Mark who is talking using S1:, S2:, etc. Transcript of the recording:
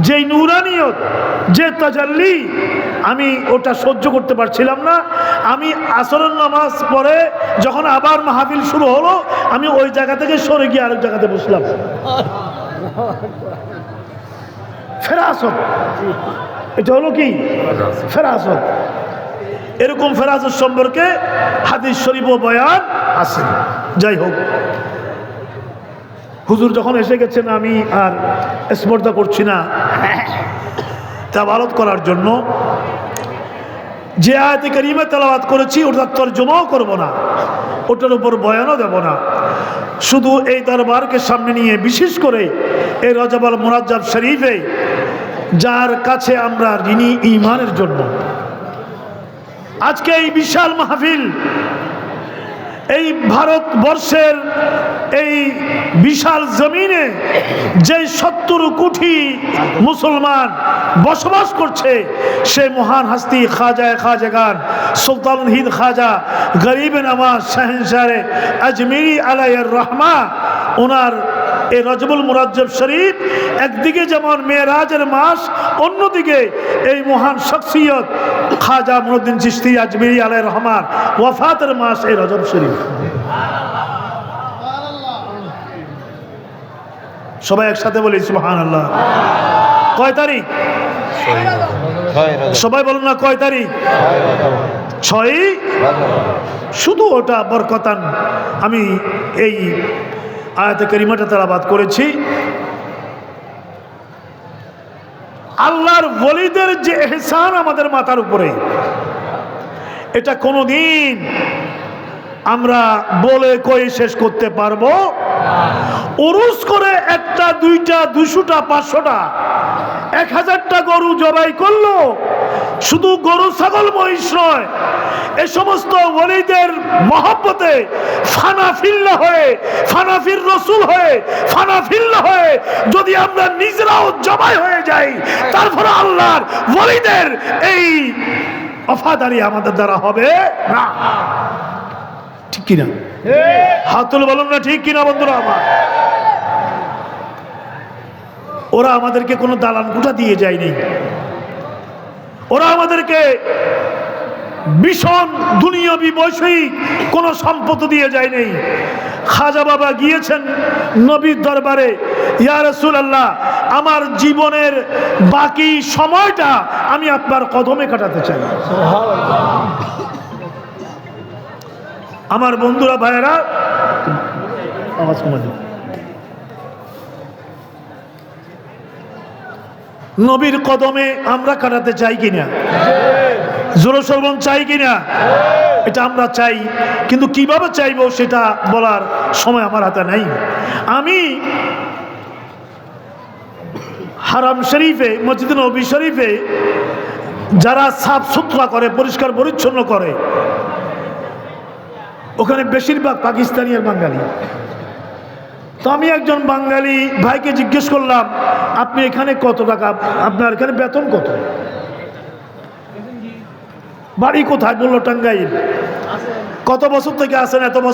S1: যেই নুরানিয়ত, যে তাজাল্লি, আমি ওটা সহ্য করতে পারছিলাম না। আমি আসরের নামাজ পরে যখন আবার মাহফিল শুরু হলো, আমি ওই জায়গা থেকে সরে গিয়ে আরেক জায়গাতে বসলাম। ফেরাসত। এটা হলো কি? ফেরাসত। এরকম ফেরাজত সম্পর্কে হাদিস শরীফ ও বয়ান আছে। যাই হোক। হুজুর যখন এসে গেছেন, আমি আর স্পর্ধা করছি না। তা ভারত করার জন্য। যে আয়াতে করিমে তেলাবাদ করেছি ওটার তর্জমাও করব না। ওটার উপর বয়ানও দেব না। শুধু এই দরবারকে সামনে নিয়ে, বিশেষ করে এই রজাবাল মোরাজ্জাব শরীফে, যার কাছে আমরা ঋণী ইমানের জন্য। আজকে এই বিশাল মাহফিল এই ভারতবর্ষের এই বিশাল জমিনে যে সত্তর কোটি মুসলমান বসবাস করছে, সে মহান হাস্তি খাজায় খাজাগান সুলতান হিদ খাজা, গরিব নামাজ, শাহেন আজমিরি আলাইয়ের রহমা, ওনার এই রজবুল মুরাজ্জব শরীফ একদিকে যেমন মেয়েরাজের মাস, অন্যদিকে এই মহান শখসিয়ত খাজা মুরুদ্দিন চিস্তি আজমিরি আলাই রহমান ওয়াফাতের মাস এই রজব শরীফ। সবাই একসাথে বলি সুহান আল্লাহ কয় তারিখ? সবাই বলুন না, কয় তারিখ? ছয়ই শুধু ওটা বরকতান। আমি এই আয়াতে করিমাটা তালাবাদ করেছি। আল্লাহর বলিদের যে এহসান আমাদের মাথার উপরে, এটা কোনোদিন আমরা বলে কয়ে শেষ করতে পারব। উরুস করে একটা, দুইটা, দুশোটা, পাঁচশোটা, এক হাজারটা গরু জবাই করল শুধু গরু, ছাগল, মহিষ নয়, এ সমস্ত ওলিদের মহব্বতে ফানাফিল্লা হয়ে ফানাফির রসুল হয়ে ফানাফিল্লা হয়ে যদি আমরা নিজেরাও জবাই হয়ে যাই, তারপরে আল্লাহর ওলিদের এই অফাদারি আমাদের দ্বারা হবে না। ঠিক কিনা? হাতুল বলুন না ঠিক কিনা বন্ধুরা আমার? ওরা আমাদেরকে কোনো দালান কুঠা দিয়ে যায়নি। ওরা আমাদেরকে ভীষণ দুনিয়াবি বৈষয়িক কোনো সম্পদ দিয়ে যায় নেই খাজা বাবা গিয়েছেন নবীর দরবারে, ইয়া রসুল আল্লাহ আমার জীবনের বাকি সময়টা আমি আপনার কদমে কাটাতে চাই। আমার বন্ধুরা, ভাইয়েরা, আওয়াজ কমা নবীর কদমে আমরা কাটাতে চাই কিনা? জোর সর্বন চাই কিনা? এটা আমরা চাই, কিন্তু কীভাবে চাইব সেটা বলার সময় আমার হাতে নাই। আমি হারাম শরীফে, মসজিদ নবী শরীফে যারা সাফ সুতরা করে, পরিষ্কার পরিচ্ছন্ন করে, ওখানে বেশিরভাগ পাকিস্তানি আর বাঙালি। তো আমি একজন বাঙালি ভাইকে জিজ্ঞেস করলাম, আপনি এখানে কত টাকা? আপনার এখানে বেতন কত? বাড়ি কোথায় বলল টাঙ্গাইল? কত বছর থেকে আসেন এত বছর?